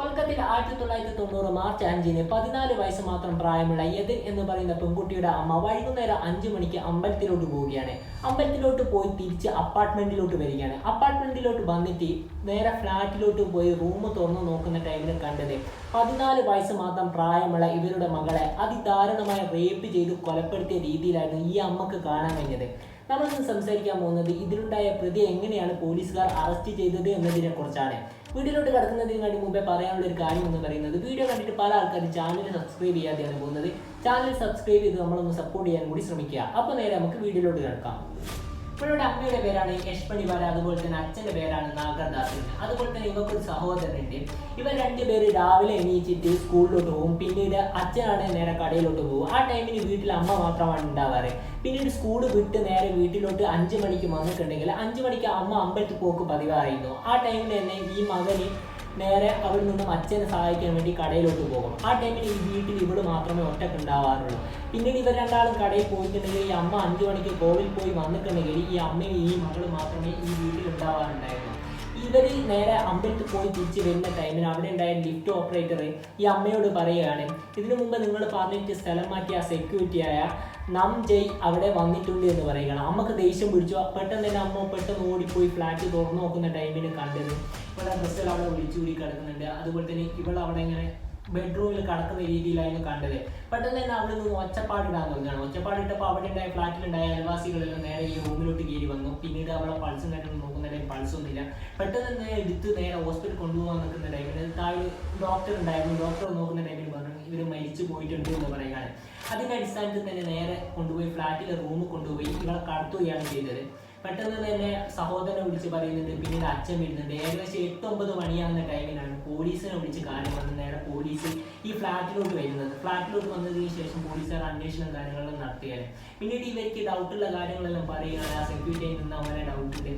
കൊൽക്കത്തയിൽ ആയിരത്തി തൊള്ളായിരത്തി തൊണ്ണൂറ് മാർച്ച് അഞ്ചിന് പതിനാല് വയസ്സ് മാത്രം പ്രായമുള്ള യതിൻ എന്ന് പറയുന്ന പെൺകുട്ടിയുടെ അമ്മ വൈകുന്നേരം അഞ്ചു മണിക്ക് അമ്പലത്തിലോട്ട് പോവുകയാണ്. അമ്പലത്തിലോട്ട് പോയി തിരിച്ച് അപ്പാർട്ട്മെന്റിലോട്ട് വരികയാണ്. അപ്പാർട്ട്മെന്റിലോട്ട് വന്നിട്ട് നേരെ ഫ്ലാറ്റിലോട്ട് പോയി റൂം തുറന്നു നോക്കുന്ന ടൈമിൽ കണ്ടത് പതിനാല് വയസ്സ് മാത്രം പ്രായമുള്ള ഇവരുടെ മകളെ അതിദാരുണമായി റേപ്പ് ചെയ്ത് കൊലപ്പെടുത്തിയ രീതിയിലായിരുന്നു ഈ അമ്മയ്ക്ക് കാണാൻ കഴിഞ്ഞത്. നമ്മൾ ഇന്ന് സംസാരിക്കാൻ പോകുന്നത് ഇതിലുണ്ടായ പ്രതി എങ്ങനെയാണ് പോലീസുകാർ അറസ്റ്റ് ചെയ്തത് എന്നതിനെ കുറിച്ചാണ്. വീഡിയോയിലോട്ട് കടക്കുന്നതിന് വേണ്ടി മുമ്പേ പറയാനുള്ള ഒരു കാര്യം എന്ന് പറയുന്നത് വീഡിയോ കണ്ടിട്ട് പല ആൾക്കാരും ചാനൽ സബ്സ്ക്രൈബ് ചെയ്യാതെയാണ് പോകുന്നത്. ചാനൽ സബ്സ്ക്രൈബ് ചെയ്ത് നമ്മളൊന്ന് സപ്പോർട്ട് ചെയ്യാൻ കൂടി ശ്രമിക്കുക. അപ്പോൾ നേരെ നമുക്ക് വീഡിയോയിലോട്ട് കിടക്കാം. ഇവരുടെ അമ്മയുടെ പേരാണ് യശ്മണി വാല അതുപോലെ തന്നെ അച്ഛന്റെ പേരാണ് നാഗർദാസ് അതുപോലെ തന്നെ ഇവർക്കൊരു സഹോദരനുണ്ട്. ഇവർ രണ്ടുപേര് രാവിലെ എണീച്ചിട്ട് സ്കൂളിലോട്ട് പോകും. പിന്നീട് അച്ഛനാണ് നേരെ കടയിലോട്ട് പോകും. ആ ടൈമിന് വീട്ടിൽ അമ്മ മാത്രമാണ് ഉണ്ടാവാറ്. പിന്നീട് സ്കൂൾ വിട്ട് നേരെ വീട്ടിലോട്ട് അഞ്ച് മണിക്ക് വന്നിട്ടുണ്ടെങ്കിൽ അഞ്ച് മണിക്ക് അമ്മ അമ്പലത്തിൽ പോക്ക് പതിവായിരുന്നു. ആ ടൈമിൽ തന്നെ ഈ മകന് നേരെ അവിടെ നിന്നും അച്ഛനെ സഹായിക്കാൻ വേണ്ടി കടയിലോട്ട് പോകും. ആ ടൈമിൽ ഈ വീട്ടിൽ ഇവിടെ മാത്രമേ ഒറ്റയ്ക്ക് ഉണ്ടാവാറുള്ളൂ. പിന്നീട് ഇവർ രണ്ടാളും കടയിൽ പോയിട്ടുണ്ടെങ്കിൽ ഈ അമ്മ അഞ്ചു മണിക്ക് കോവിൽ പോയി വന്നിട്ടുണ്ടെങ്കിൽ ഈ അമ്മയും ഈ മകളും മാത്രമേ ഈ വീട്ടിൽ ഉണ്ടാവാറുണ്ടായിരുന്നു ഇവർ നേരെ അമ്പലത്തിൽ പോയി തിരിച്ച് വരുന്ന ടൈമിൽ അവിടെ ഉണ്ടായ ലിഫ്റ്റ് ഓപ്പറേറ്റർ ഈ അമ്മയോട് പറയുകയാണ് ഇതിനു മുമ്പ് നിങ്ങൾ പറഞ്ഞിട്ട് സ്ഥലം മാറ്റിയ സെക്യൂരിറ്റി സെക്യൂരിറ്റിയായ നം ജയ് അവിടെ വന്നിട്ടുണ്ട് എന്ന് പറയുകയാണ്. അമ്മയ്ക്ക് ദേഷ്യം പിടിച്ചു. പെട്ടെന്ന് തന്നെ അമ്മ പെട്ടെന്ന് ഓടിപ്പോയി ഫ്ലാറ്റ് തുറന്നു നോക്കുന്ന ടൈമിൽ കണ്ടത് ഇവിടെ ബസ്സിൽ അവിടെ വിളിച്ചുകൂടി കിടക്കുന്നുണ്ട്. അതുപോലെ തന്നെ ഇവൾ അവിടെ ഇങ്ങനെ ബെഡ്റൂമിൽ കിടക്കുന്ന രീതിയിലായിരുന്നു കണ്ടത്. പെട്ടെന്ന് തന്നെ അവിടെ നിന്ന് ഒച്ചപ്പാടിടാൻ തോന്നുകയാണ് ഒച്ചപ്പാടിട്ടപ്പോൾ അവിടെ ഉണ്ടായ ഫ്ലാറ്റിലുണ്ടായ അയൽവാസികളെല്ലാം നേരെ ഈ റൂമിലോട്ട് കയറി വന്നു. പിന്നീട് അവളെ പൾസും കണ്ടു നോക്കുന്നുണ്ടെങ്കിൽ ടൈം പൾസ് ഒന്നുമില്ല. പെട്ടെന്ന് തന്നെ എടുത്ത് നേരെ ഹോസ്പിറ്റൽ കൊണ്ടുപോകാൻ നിൽക്കുന്ന ടൈമിൽ താഴെ ഡോക്ടർ ഉണ്ടായിരുന്നു. ഡോക്ടർ നോക്കുന്ന ടൈമിൽ പറഞ്ഞു ഇവർ മരിച്ചു പോയിട്ടുണ്ട് എന്ന് പറയുകയാണ്. അതിന്റെ അടിസ്ഥാനത്തിൽ തന്നെ നേരെ കൊണ്ടുപോയി ഫ്ലാറ്റിലെ റൂമിൽ കൊണ്ടുപോയി. ഇവളെ കടത്തുകയാണ് ചെയ്തത്. പെട്ടെന്ന് തന്നെ സഹോദരനെ വിളിച്ച് പറയുന്നുണ്ട് പിന്നീട് അച്ഛൻ വരുന്നുണ്ട്. ഏകദേശം എട്ട് ഒമ്പത് മണിയാകുന്ന ടൈമിലാണ് പോലീസിനെ വിളിച്ച് കാര്യം വന്ന് നേരെ പോലീസ് ഈ ഫ്ലാറ്റിലോട്ട് വരുന്നത്. ഫ്ലാറ്റിലോട്ട് വന്നതിന് ശേഷം പോലീസുകാർ അന്വേഷണം കാര്യങ്ങളെല്ലാം നടത്തുകയാണ് പിന്നീട് ഇവർക്ക് ഡൗട്ടുള്ള കാര്യങ്ങളെല്ലാം പറയുകയാണ്. ആ സെക്യൂരിറ്റിയിൽ നിന്ന് അവരെ ഡൗട്ട് ഉണ്ട്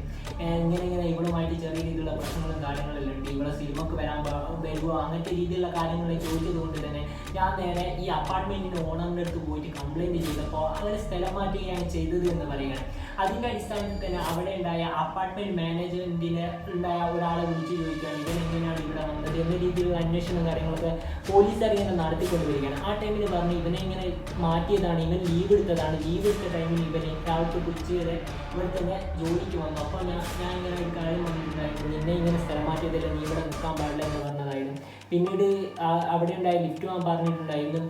ഇങ്ങനെ ഇങ്ങനെ ഇവളുമായിട്ട് ചെറിയ രീതിയിലുള്ള പ്രശ്നങ്ങളും കാര്യങ്ങളെല്ലാം ഉണ്ട്. ഇവളെ സിനിമക്ക് വരാൻ വരുമോ അങ്ങനത്തെ രീതിയിലുള്ള കാര്യങ്ങളെ ചോദിച്ചത് കൊണ്ട് തന്നെ ഞാൻ നേരെ ഈ അപ്പാർട്ട്മെന്റിന്റെ ഓണറിന്റെ അടുത്ത് പോയിട്ട് കംപ്ലൈന്റ് ചെയ്തപ്പോൾ അവരെ സ്ഥലം മാറ്റുകയാണ് ചെയ്തത് എന്ന് പറയുകയാണ്. അതിന്റെ അടിസ്ഥാനത്തിൽ തന്നെ അവിടെ ഉണ്ടായ അപ്പാർട്ട്മെന്റ് മാനേജ്മെന്റിന് ഉണ്ടായ ഒരാളെ വിളിച്ചു ചോദിക്കുകയാണ്. ഇവൻ എങ്ങനെയാണ് ഇവിടെ വന്നത്? എന്ന രീതിയിലുള്ള അന്വേഷണം കാര്യങ്ങളൊക്കെ പോലീസുകാർ ഇങ്ങനെ നടത്തിക്കൊണ്ടുവരികയാണ്. ആ ടൈമിൽ പറഞ്ഞു ഇവനെ ഇങ്ങനെ മാറ്റിയതാണ്. ഇവൻ ലീവ് എടുത്തതാണ്. ലീവ് എടുത്ത ടൈമിൽ ഇവനെ രാവിലത്തെ കുറിച്ച് വരെ ഇവിടെ തന്നെ ജോലിക്ക് വന്നു. അപ്പോൾ ഞാൻ ഞാൻ ഇങ്ങനെ ഒരു കാര്യം വന്നിട്ടുണ്ടായിരുന്നു നിന്നെ ഇങ്ങനെ സ്ഥലം മാറ്റിയതല്ല? നീ ഇവിടെ നിൽക്കാൻ പാടില്ല എന്ന് പറഞ്ഞതായിരുന്നു. പിന്നീട് അവിടെ ഉണ്ടായ ലിഫ്റ്റ് മാൻ പറഞ്ഞിട്ടുണ്ടായിരുന്നു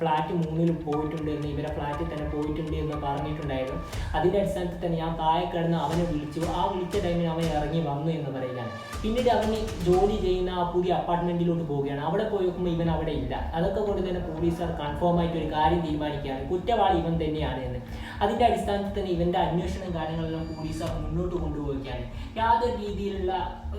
ഫ്ലാറ്റ് മൂന്നിൽ പോയിട്ടുണ്ട് എന്ന് ഇവരെ ഫ്ലാറ്റിൽ തന്നെ പോയിട്ടുണ്ട് എന്ന് പറഞ്ഞിട്ടുണ്ടായിരുന്നു. അതിന്റെ അടിസ്ഥാനത്തിൽ തന്നെ ഞാൻ താഴെ കിടന്ന് അവനെ വിളിച്ചു. ആ വിളിച്ച ടൈമിൽ അവൻ ഇറങ്ങി വന്നു എന്ന് പറയുകയാണ്. പിന്നീട് അവന് ജോലി ചെയ്യുന്ന ആ പുതിയ അപ്പാർട്ട്മെന്റിലോട്ട് പോവുകയാണ്. അവിടെ പോയി ഇവൻ അവിടെ ഇല്ല. അതൊക്കെ കൊണ്ട് തന്നെ പോലീസുകാർ കൺഫേം ആയിട്ട് ഒരു കാര്യം തീരുമാനിക്കുകയാണ്. കുറ്റവാളി ഇവൻ തന്നെയാണ് എന്ന്. അതിന്റെ അടിസ്ഥാനത്തിൽ തന്നെ ഇവന്റെ അന്വേഷണം കാര്യങ്ങളെല്ലാം പോലീസുകാർ മുന്നോട്ട് കൊണ്ടുപോവുകയാണ്. യാതൊരു രീതിയിലുള്ള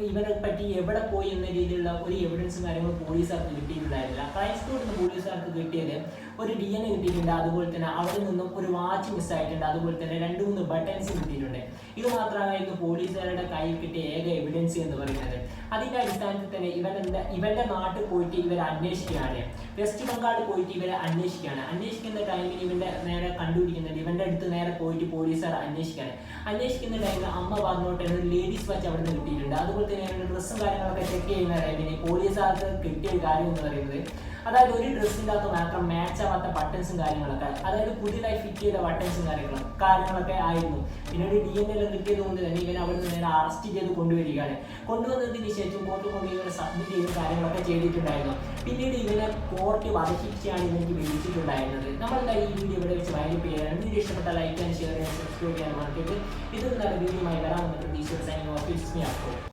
ഇവനെ പറ്റി എവിടെ പോയി എന്ന രീതിയിലുള്ള ഒരു എവിഡൻസും കാര്യങ്ങളും പോലീസുകാർക്ക് കിട്ടിയിട്ടുണ്ടായിരുന്നില്ല. ക്രൈം സ്കൂളിൽ നിന്ന് പോലീസുകാർക്ക് കിട്ടിയത് ഒരു ഡി എൻ എ കിട്ടിയിട്ടുണ്ട്. അതുപോലെ തന്നെ അവിടെ നിന്നും ഒരു വാച്ച് മിസ്സായിട്ടുണ്ട് അതുപോലെ തന്നെ രണ്ട് മൂന്ന് ബട്ടൺസ് കിട്ടിയിട്ടുണ്ട്. ഇത് മാത്രമായിരുന്നു പോലീസുകാരുടെ കയ്യിൽ കിട്ടിയ ഏക എവിഡൻസ് എന്ന് പറയുന്നത്. അതിന്റെ അടിസ്ഥാനത്തിൽ തന്നെ ഇവൻ എന്താ ഇവന്റെ നാട്ടിൽ പോയിട്ട് ഇവർ അന്വേഷിക്കുകയാണ്. വെസ്റ്റ് ബംഗാൾ പോയിട്ട് ഇവരെ അന്വേഷിക്കുകയാണ്. അന്വേഷിക്കുന്ന ടൈമിൽ ഇവന്റെ നേരെ കണ്ടുപിടിക്കുന്നുണ്ട്. ഇവന്റെ അടുത്ത് നേരെ പോയിട്ട് പോലീസുകാർ അന്വേഷിക്കുകയാണ്. അന്വേഷിക്കുന്ന ടൈമിൽ അമ്മ പറഞ്ഞോട്ടെ ഒരു ലേഡീസ് വാച്ച് അവിടെ നിന്ന് കിട്ടിയിട്ടുണ്ട്. അതുപോലെ തന്നെ ഡ്രസ്സും കാര്യങ്ങളൊക്കെ ചെക്ക് ചെയ്യുന്ന ടൈമിൽ പോലീസുകാർക്ക് കിട്ടിയ ഒരു കാര്യം എന്ന് പറയുന്നത് അതായത് ഒരു ഡ്രസ്സിന്റെ അകത്ത് മാത്രം മാച്ച് ആവാത്ത ബട്ടൺസും കാര്യങ്ങളൊക്കെ. അതായത് പുതിയതായി ഫിറ്റ് ചെയ്ത ബട്ടൺസും കാര്യങ്ങളും കാര്യങ്ങളൊക്കെ ആയിരുന്നു. പിന്നീട് ഡി എൻ എല്ലാം കിട്ടിയത് കൊണ്ട് തന്നെ ഇവനെ അവിടെ നിന്ന് നേരെ അറസ്റ്റ് ചെയ്ത് കൊണ്ടുവരികയാണ്. കൊണ്ടുവന്നതിന് ശേഷം കോർട്ട് കൊണ്ട് ഇവരെ സബ്മിറ്റ് ചെയ്ത് കാര്യങ്ങളൊക്കെ ചെയ്തിട്ടുണ്ടായിരുന്നു. പിന്നീട് ഇവനെ കോർട്ട് വധശിക്ഷയാണ് ഇവർക്ക് വിധിച്ചിട്ടുണ്ടായിരുന്നത്. നമ്മൾ ഈ വീഡിയോ ഇവിടെ വെച്ച് വൈകിട്ട് ചെയ്യാൻ വീഡിയോ ഇഷ്ടപ്പെട്ട ലൈക്ക് ആൻഡ് ഷെയർ ചെയ്യാൻ സബ്സ്ക്രൈബ് ചെയ്യാൻ മറക്കരുത്. ഇത് നല്ല വീഡിയോയുമായി വരാമെന്ന് പ്രതീക്ഷിച്ച സൈനിങ് ഓഫീസ് മീ അപ്പോൾ